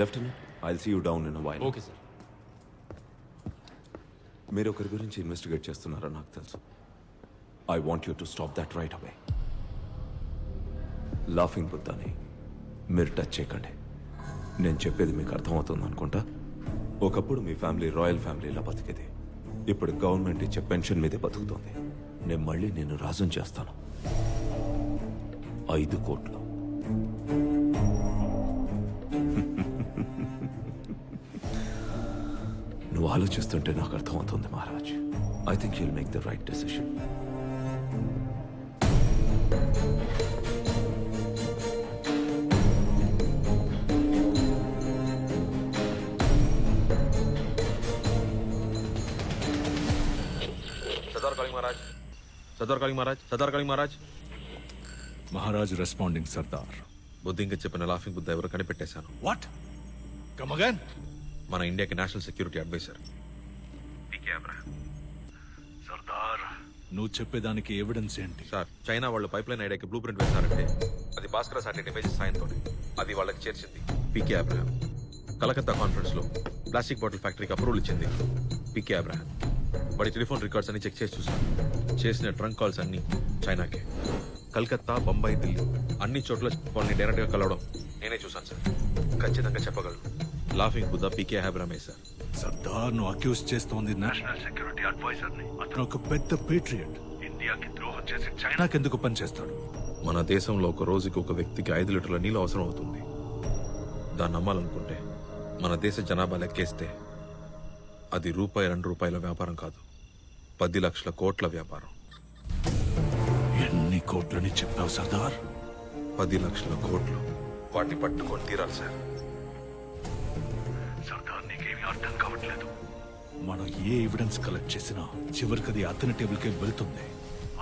Lieutenant I see you down in while okay sir మీరు ఒకరి గురించి ఇన్వెస్టిగేట్ చేస్తున్నారో నాకు తెలుసు. I want you to stop that right away laughing బుద్ధాని మీరు టచ్ చేయకండి. నేను చెప్పేది మీకు అర్థమవుతుంది అనుకుంటా? ఒకప్పుడు మీ ఫ్యామిలీ రాయల్ ఫ్యామిలీలా బతికేది. ఇప్పుడు గవర్నమెంట్ ఇచ్చే పెన్షన్ మీదే బతుకుతోంది. నేను మళ్ళీ నేను రాజం చేస్తాను. ఐదు కోట్లు. నువ్వు ఆలోచిస్తుంటే నాకు అర్థమవుతుంది Maharaj. I think you'll make the right decision Sardar Maharaj Sardar calling Maharaj Sardar Maharaj Maharaj responding Sardar బుద్ధింక చెప్పిన లాఫింగ్ బుద్ధ ఎవరు కనిపెట్టేశాను వాట్ కమ్ అగైన్ మన ఇండియాకి నేషనల్ సెక్యూరిటీ అడ్వైజర్ సర్దార్ నువ్వు చెప్పేదానికి ఎవిడెన్స్ ఏంటి? సార్ చైనా వాళ్ళు పైప్ లైన్ ఐడియాకి బ్లూ ప్రింట్ వేశారంటే అది భాస్కర్ సాటిలైట్ ఇమేజెస్ సాయంతోనే అది వాళ్ళకి చేర్చింది. పీకే అబ్రహాం కలకత్తా కాన్ఫరెన్స్లో ప్లాస్టిక్ బాటిల్ ఫ్యాక్టరీకి అప్రూవల్ ఇచ్చింది. పీకే అబ్రహాం వాడి టెలిఫోన్ రికార్డ్స్ అన్ని చెక్ చేసి చూసాను చేసిన ట్రంక్ కాల్స్ అన్ని చైనాకే కలకత్తా బొంబాయి ఢిల్లీ అన్ని చోట్ల వాళ్ళని డైరెక్ట్గా కలవడం నేనే చూసాను సార్ ఖచ్చితంగా చెప్పగలను. లాఫింగ్ బుద్ధ పీకే అబ్రహమే సార్ సర్దార్ నువ్వు అక్యూజ్ చేస్తోంది నేషనల్ సెక్యూరిటీ అడ్వైజర్ని అతను ఒక పెద్ద పేట్రియట్ ఇండియాకి ద్రోహం చేసి చైనాకి ఎందుకు పనిచేస్తాడు మన దేశంలో ఒక రోజుకి ఒక వ్యక్తికి ఐదు లీటర్ల నీళ్ళు అవసరం అవుతుంది. దాన్ని నమ్మాలనుకుంటే మన దేశ జనాభా లెక్కేస్తే అది రూపాయి రెండు రూపాయల వ్యాపారం కాదు. పది లక్షల కోట్ల వ్యాపారం. ఎన్ని కోట్లని చెప్పావు సర్దార్? పది లక్షల కోట్లు. వాటిని పట్టుకొని తీరాలి సార్. సర్దార్ నీకేమీ అర్థం కావట్లేదు. మనం ఏ ఎవిడెన్స్ కలెక్ట్ చేసినా చివరికి అది అతని టేబుల్కి వెళ్తుంది.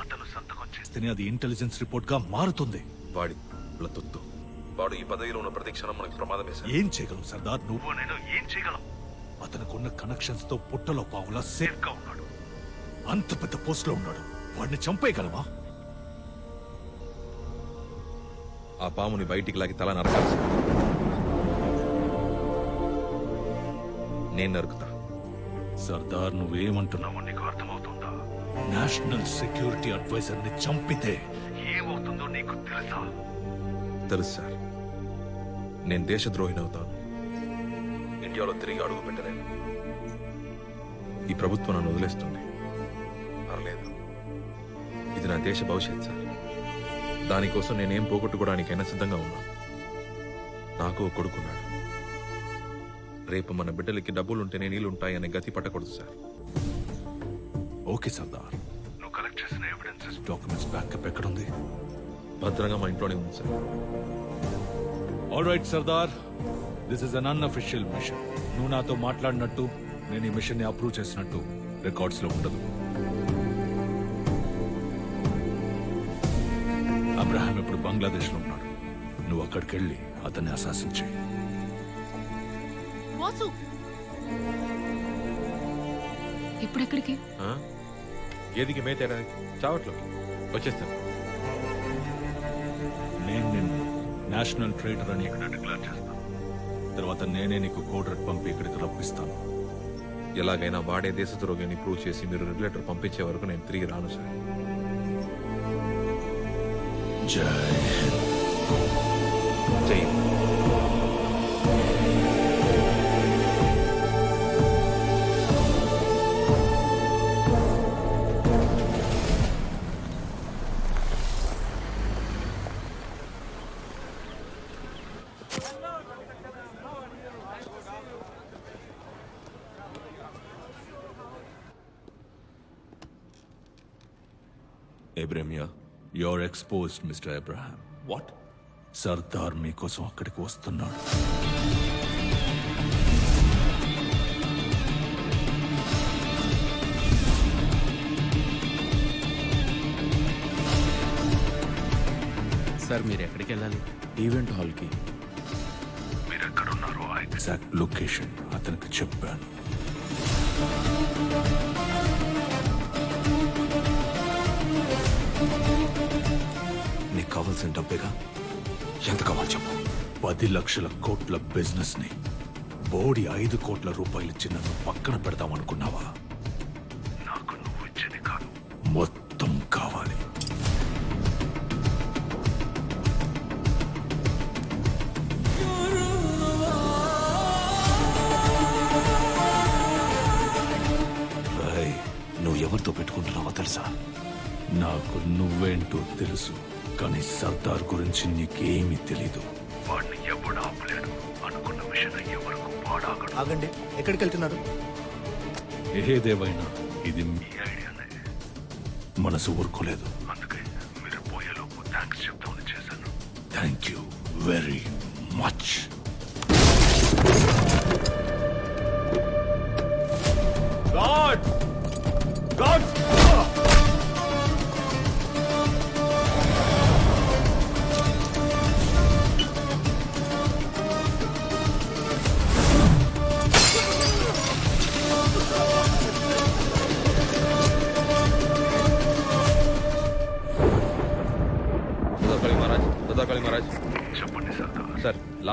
అతను సంతకం చేస్తేనే అది ఇంటెలిజెన్స్ రిపోర్ట్గా మారుతుంది. వాడి బ్లతొత్తు వాడు ఈ పదవిలో ఉన్న ప్రతి క్షణం మనకి ప్రమాదమే సార్. ఏం చేయగలం సర్దార్? నువ్వు నేను ఏం చేయగలం? అతనుకున్న కనెక్షన్స్తో పుట్టలో పావులా సేఫ్గా ఉన్నాడు. అంత పెద్ద పోస్ట్లో ఉన్నాడు. వాడిని చంపేయగలమా? ఆ పాముని బయటికి లాగి తల నరకాలి నేను నరుకుతా. సర్దార్ నువ్వేమంటున్నావు నీకు అర్థమవుతుందా? నేషనల్ సెక్యూరిటీ అడ్వైజర్ని చంపితే ఏమవుతుందో నీకు తెలుసా? తెలుసు సార్. నేను దేశద్రోహిని అవుతాను ఇండియాలో తిరిగి అడుగు పెట్టలేను ఈ ప్రభుత్వం నన్ను వదిలేస్తుంది. పర్లేదు. ఇది నా దేశ భవిష్యత్ సార్. దానికోసం నేనేం పోగొట్టుకోవడానికైనా సిద్ధంగా ఉన్నాను నాకు కొడుకున్నాడు. రేపు మన బిడ్డలకి డబ్బులుంటేనే నీళ్ళు ఉంటాయనే గతి పట్టకూడదు సార్. ఓకే సర్దార్. నువ్వు కలెక్ట్ చేసిన ఎవిడెన్సెస్ డాక్యుమెంట్స్ బ్యాకప్ ఎక్కడుంది? భద్రంగా మా ఇంట్లోనే ఉంది sir. All right Sardar. This is un unofficial mission నువ్వు నాతో మాట్లాడినట్టు నేను ఈ మిషన్ని అప్రూవ్ చేసినట్టు రికార్డ్స్లో ఉండదు. అబ్రహాం ఇప్పుడు బంగ్లాదేశ్లో ఉన్నాడు. నువ్వు అక్కడికి వెళ్ళి అతన్ని అశాసించే వాసు ఇప్పుడెక్కడికి? ఆ? ఏదికి మేతేయడానికి చావట్లోకి. వచ్చేస్తాను. నేను నిన్ను నేషనల్ ట్రేడర్ అని ఇక్కడ డిక్లేర్ చేస్తాను. తర్వాత నేనే నీకు కోడ్ రెడ్ పంపి ఇక్కడికి రప్పిస్తాను. ఎలాగైనా వాడే దేశద్రోగిని ప్రూవ్ చేసి మీరు రెగ్యులేటర్ పంపించే వరకు నేను తిరిగి రాను సార్. జై జై ఏబ్రేమియా your exposed mister Abraham what Sardar మీకోసం అక్కడికి వస్తున్నాడు. సార్ మీరు ఎక్కడికి వెళ్ళాలి? ఈవెంట్ హాల్కి. మీరు ఎక్కడున్నారో ఆ ఎగ్జాక్ట్ లొకేషన్ అతనికి చెప్పాను. కావాల్సిన డబ్బేగా? ఎంత కావాలి చెప్పు. పది లక్షల కోట్ల బిజినెస్ని బోడి ఐదు కోట్ల రూపాయలు ఇచ్చి నన్ను పక్కన పెడదామనుకున్నావా నాకు నువ్వు ఇచ్చేది కాదు. మొత్తం కావాలి. నువ్వు ఎవరితో పెట్టుకుంటున్నావో తెలుసా? నాకు నువ్వేంటో తెలుసు. కానీ సర్దార్ గురించి నీకేమీ తెలీదు. వాడిని ఎవడు ఆపలేడు? అనుకున్న విషయం అయ్యే వరకు వాడాగడు ఆగండి. ఎక్కడికి వెళ్తున్నారు? ఏదేవైనా ఇది మీ ఐడియానే మనసు ఊరుకోలేదు. అందుకే మీరు పోయేలోపు థ్యాంక్స్ చెప్తామని చేశాను. Thank you very much god! God!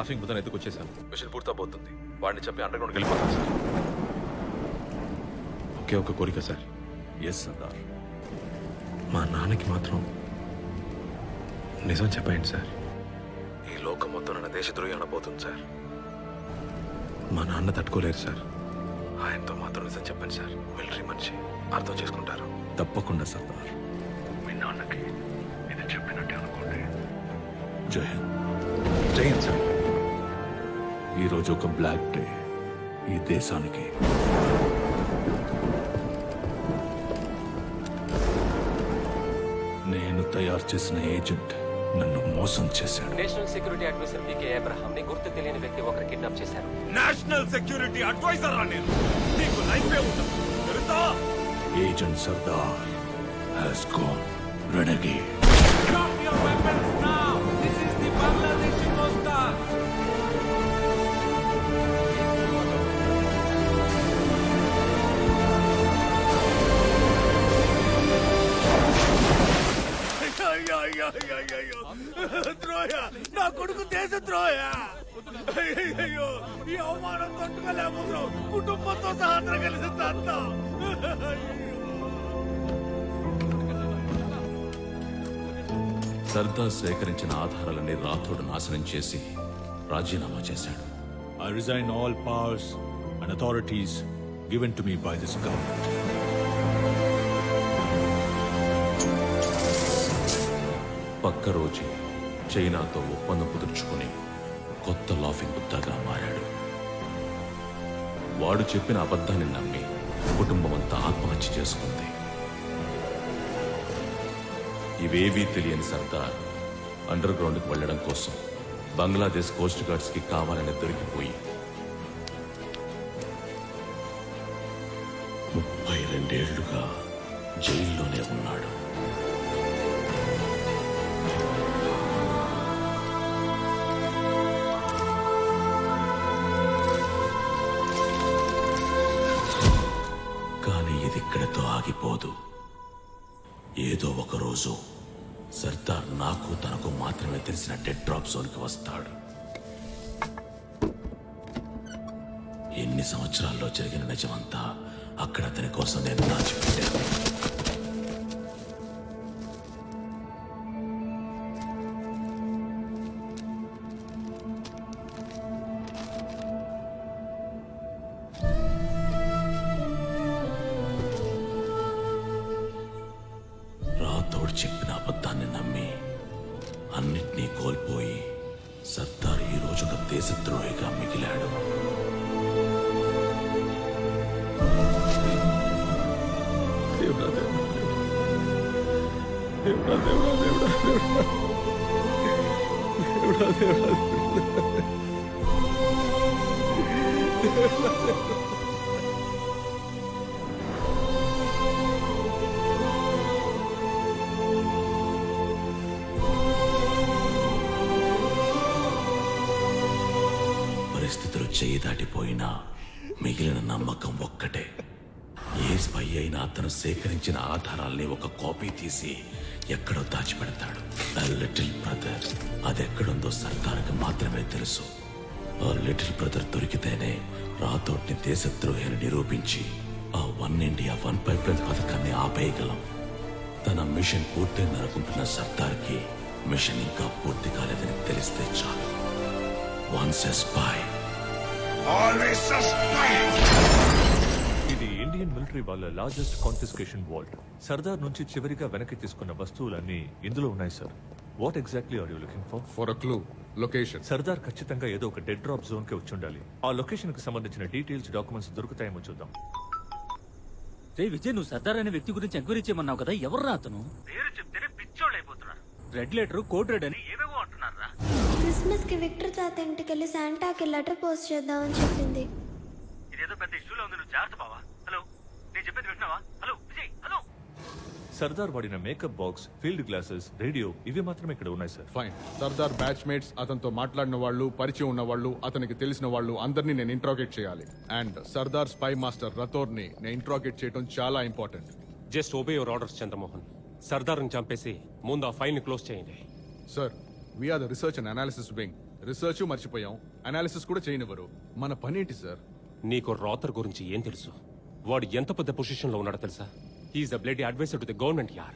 Sir laughing బుద్ధని ఎత్తుకొచ్చేసాను మిషన్ పూర్తవబోతుంది వాడిని చెప్పి అండర్ గ్రౌండ్కి వెళ్ళిపోతాను సార్. ఒకే ఒక కోరిక సార్. ఎస్ సర్దార్ మా నాన్నకి మాత్రం నిజం చెప్పండి సార్. ఈ లోకం మొత్తం నన్ను దేశద్రోహి అనబోతుంది సార్. మా నాన్న తట్టుకోలేరు సార్. ఆయనతో మాత్రం నిజం చెప్పండి సార్. మిలిటరీ మనిషి. అర్థం చేసుకుంటారు. తప్పకుండా సర్దార్ మీ నాన్నకి ఇది చెప్పినట్టే అనుకోండి. జై హింద్. జై హింద్ సార్. ఈరోజు ఒక బ్లాక్ డే ఈ దేశానికి. నేను తయారు చేసిన ఏజెంట్ నన్ను మోసం చేశాడు. National security adviser PK Abraham ని గుర్తు తెలియని వ్యక్తి ఒకరు కిడ్నాప్ చేశారు. నేషనల్ సెక్యూరిటీ అడ్వైజర్ రా నేను. నీకు లైఫ్ తెలుసా? Agent Sardar has gone renegade. నా కొడుకు దేశద్రోహ అయ్యో ఈ అవమానం తట్టుగా లేకపోతున్నావు కుటుంబంతో సహాత్ర కలిసి తంతాం సర్దార్ సేకరించిన ఆధారాలన్నీ రాథోడు నాశనం చేసి రాజీనామా చేశాడు. I resign all powers and authorities given to me by this government పక్క రోజే చైనాతో ఒప్పందం కుదుర్చుకుని కొత్త లాఫింగ్ బుద్ధగా మారాడు. వాడు చెప్పిన అబద్ధాన్ని నమ్మి కుటుంబం అంతా ఆత్మహత్య చేసుకుంది. ఇవేవీ తెలియని సర్దార్ అండర్ గ్రౌండ్కి వెళ్ళడం కోసం బంగ్లాదేశ్ కోస్ట్ గార్డ్స్కి కావాలని దొరికిపోయి ముప్పై రెండేళ్ళుగా జైల్లోనే ఉన్నాడు. డెడ్ వస్తాడు. ఎన్ని సంవత్సరాల్లో జరిగిన నిజమంతా అక్కడ అతని కోసం నేను దాచిపెట్టాను. దేశద్రోహిగా మిగిలాడు దేవుడా, దేవుడా, దేవుడా, దేవుడా, దేవుడా, దేవుడా, దేవుడా, దేవుడా, దాటిపోయినా మిగిలిన నమ్మకం ఒక్కటే. ఏ స్పై అయినా అతను సేకరించిన ఆధారాల్ని ఒక కాపీ తీసి ఎక్కడో దాచిపెడతాడు. లిటిల్ బ్రదర్ అది ఎక్కడుందో సర్దార్కి మాత్రమే తెలుసు. ఆ లిటిల్ బ్రదర్ దొరికితేనే రాథోడ్ని దేశద్రోహిని నిరూపించి ఆ వన్ ఇండియా వన్ పైప్ పథకాన్ని ఆపేయగలం. తన మిషన్ పూర్తయిందనుకుంటున్న సర్దార్కి మిషన్ ఇంకా పూర్తి కాలేదని తెలిస్తే చాలు. వన్స్ ఎస్ బాయ్ ఇది ఇండియన్ మిలిటరీ వాళ్ళ లార్జెస్ట్ కాన్ఫిస్కేషన్ వాల్ట్ సర్దార్ నుంచి చివరిగా వెనక్కి తీసుకున్న వస్తువులన్నీ ఇందులో ఉన్నాయి sir what exactly are you looking for for a clue location Sardar ఖచ్చితంగా ఏదో ఒక డెడ్ డ్రాప్ జోన్కి వచ్చి ఉండాలి. ఆ లొకేషన్కి సంబంధించిన డీటెయిల్స్ డాక్యుమెంట్స్ దొరుకుతాయేమో చూద్దాం. రే విజయ్ నువ్వు సర్దార్ అనే వ్యక్తి గురించి ఎంక్వైరీ చేయమన్నావు కదా ఎవరు అతను? పేరు చెప్తేనే పిచ్చోళ్ళు అయిపోతున్నారు రెడ్ లెటర్ కోడ్ రెడ్ అని క్రిస్మస్కి విక్టర్ తాత ఇంటికి వెళ్ళి శాంటాకి లెటర్ పోస్ట్ చేద్దామని చెప్పింది. ఇదేదో పెద్ద ఇష్యూలో ఉంది నువ్వు జాగ్రత్త బావా. హలో నేను చెప్పేది వింటున్నావా? Hello Vijay hello. సర్దార్ వాడిన makeup box field glasses radio ఇవి మాత్రమే ఇక్కడ ఉన్నాయి sir. Fine. Sardar batch mates అతనితో మాట్లాడిన వాళ్ళు పరిచయం ఉన్న వాళ్ళు అతనికి తెలిసిన వాళ్ళు అందరినీ నేను ఇంట్రాగేట్ చేయాలి. అండ్ సర్దార్ స్పై మాస్టర్ రతోర్ని నేను ఇంట్రాగేట్ చేయడం చాలా important just obey your orders Chandramohan. సర్దార్ని చంపేసి ముందు ఆ ఫైల్ని క్లోజ్ చేయండి. Sir we're the research and analysis wing research మర్చిపోయాం. అనాలిసిస్ కూడా చేయనివ్వరు. మన పనేంటి సార్ నీకు రాతర్ గురించి ఏం తెలుసు? వాడు ఎంత పెద్ద పొజిషన్లో ఉన్నాడో తెలుసా? Is the blood adviser to the government యార్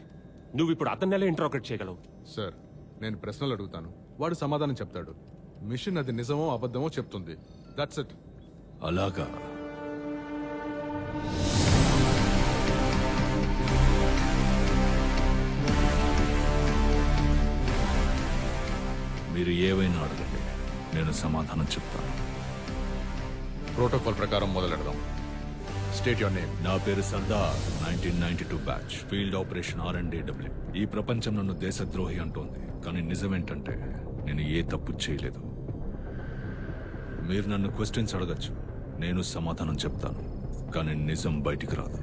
నువ్వు ఇప్పుడు అతన్ని ఎలా ఇంట్రాగేట్ చేయగలవు? సార్ నేను ప్రశ్నలు అడుగుతాను. వాడు సమాధానం చెప్తాడు. మిషన్ అది నిజమో అబద్ధమో చెప్తుంది. దట్స్ ఇట్ అలాగా. మీరు ఏవైనా అడగండి. నేను సమాధానం చెప్తాను. ప్రోటోకాల్ ప్రకారం మొదలెడదాం. స్టేట్ యువర్ నేమ్ నా పేరు Sardar. Nineteen ninety two batch field operation R and W ఈ ప్రపంచం నన్ను దేశద్రోహి అంటోంది. కానీ నిజమేంటంటే నేను ఏ తప్పు చేయలేదు. మీరు నన్ను క్వశ్చన్స్ అడగచ్చు. నేను సమాధానం చెప్తాను. కానీ నిజం బయటికి రాదు.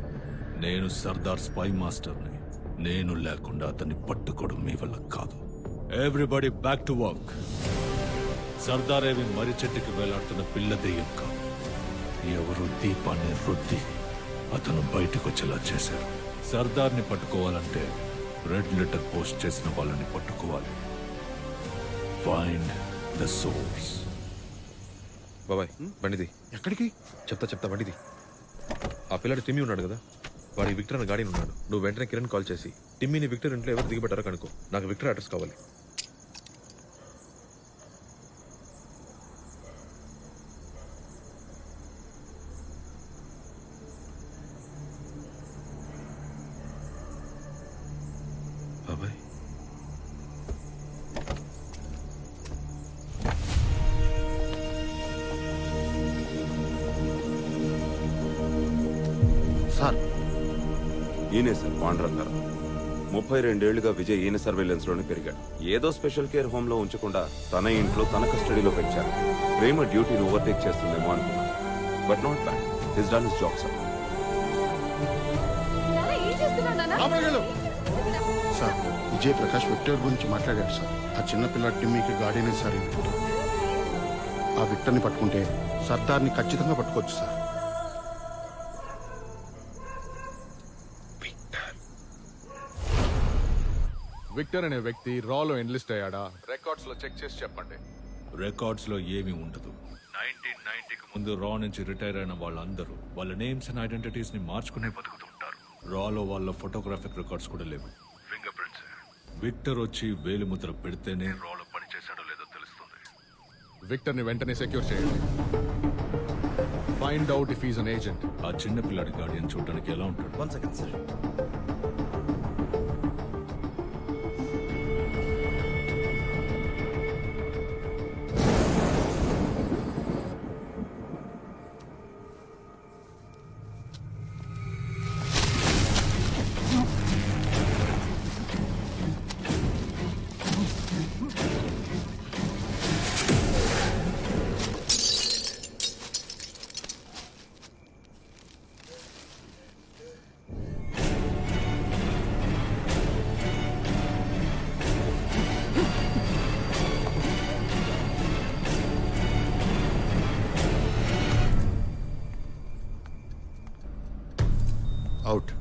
నేను సర్దార్ స్పై మాస్టర్ని. నేను లేకుండా అతన్ని పట్టుకోవడం మీ వల్ల కాదు. Everybody back to work Sardar ఏవి మర్రి చెట్టుకి వేలాడుతున్న పిల్ల దెయ్యం కాదు ఎవరు దీపాన్ని రుద్ది అతను బయటకు వచ్చేలా చేశారు. సర్దార్ని పట్టుకోవాలంటే రెడ్ లెటర్ పోస్ట్ చేసిన వాళ్ళని పట్టుకోవాలి. ఫైండ్ ద సోర్స్ బాబాయ్ బండిది. ఎక్కడికి? చెప్తా చెప్తా బండిది. ఆ పిల్లడు టిమ్మి ఉన్నాడు కదా? వాడి విక్టర్ అని గాడిని ఉన్నాడు. నువ్వు వెంటనే కిరణ్ కాల్ చేసి టిమ్మిని విక్టర్ ఇంట్లో ఎవరు దిగబెట్టారో కనుకో నాకు విక్టర్ అడ్రస్ కావాలి. ముప్పై రెండేళ్ళుగా విజయ్ ఈయన సర్వేలెన్స్లోనే పెరిగాడు. ఏదో స్పెషల్ కేర్ హోమ్లో ఉంచకుండా తన ఇంట్లో తన కస్టడీలో పెంచారు. ప్రేమ డ్యూటీని ఓవర్టేక్ చేస్తుందేమో అనుకున్నాను. But not bad. His done his job sir sir Vijay Prakash Victor గురించి మాట్లాడాడు సార్. ఆ చిన్న పిల్ల టిమ్మీకి గార్డెన్ సార్. ఆ విక్టర్ని పట్టుకుంటే సర్దార్ని ఖచ్చితంగా పట్టుకోవచ్చు సార్. విక్టర్ అనే వ్యక్తి రాలో ఎన్లిస్ట్ అయ్యాడా? రికార్డ్స్లో చెక్ చేసి చెప్పండి. రికార్డ్స్లో ఏమీ ఉండదు. నైన్టీన్ నైన్టీకి ముందు రా నుంచి రిటైర్ అయిన వాళ్ళందరూ వాళ్ళ నేమ్స్ అండ్ ఐడెంటిటీస్ని మార్చుకునే బతుకుతుంటారు. రాలో వాళ్ళ ఫోటోగ్రాఫిక్ రికార్డ్స్ కూడా లేవు. Finger prints. విక్టర్ వచ్చి వేలిముద్ర పెడితేనే రాలో పని చేశాడో లేదో తెలుస్తుంది. విక్టర్ని వెంటనే సెక్యూర్ చేయండి. Find out if is an agent. ఆ చిన్న పిల్లాడి గార్డియన్ చూడడానికి ఎలా ఉంటాడు? One second sir. Out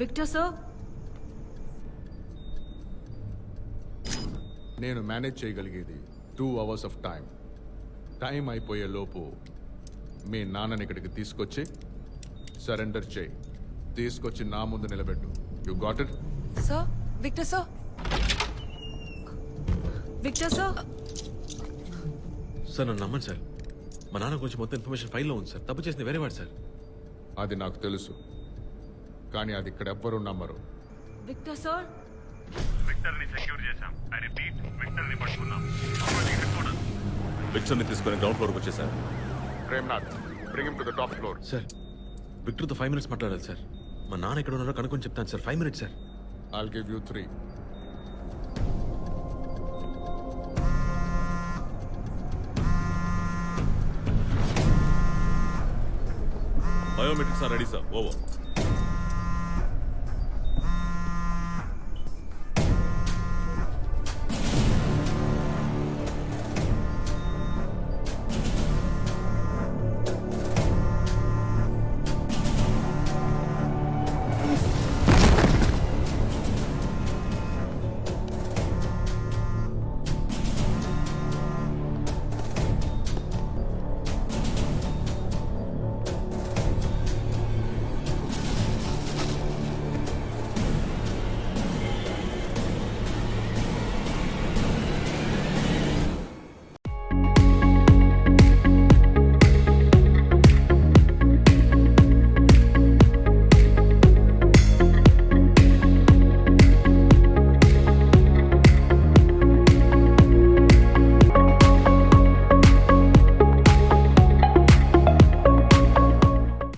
Victor sir నేను మేనేజ్ చేయగలిగేది two hours of time time అయిపోయే లోపు మీ నాన్నని ఇక్కడికి తీసుకొచ్చి సరెండర్ చేయి. తీసుకొచ్చి నా ముందు నిలబెట్టు. You got it sir Victor sir Victor sir sir నన్ను నమ్మండి సార్ మా నాన్న గురించి మొత్తం ఇన్ఫర్మేషన్ ఫైల్లో ఉంది సార్. తప్పు చేసింది వేరే వాడు సార్. అది నాకు తెలుసు. కానీ అది ఇక్కడ ఎవ్వరూ నమ్మరు. Victor sir? విక్టర్ని తీసుకుని గ్రౌండ్ ఫ్లోర్కి వచ్చేసారు Premnath bring him to the top floor sir విక్టర్తో five minutes మాట్లాడాలి సార్. మా నాన్న ఎక్కడ ఉన్నారో కనుక్కొని చెప్తాను sir. Five minutes sir. I'll give you three. Biometrics are ready sir. Over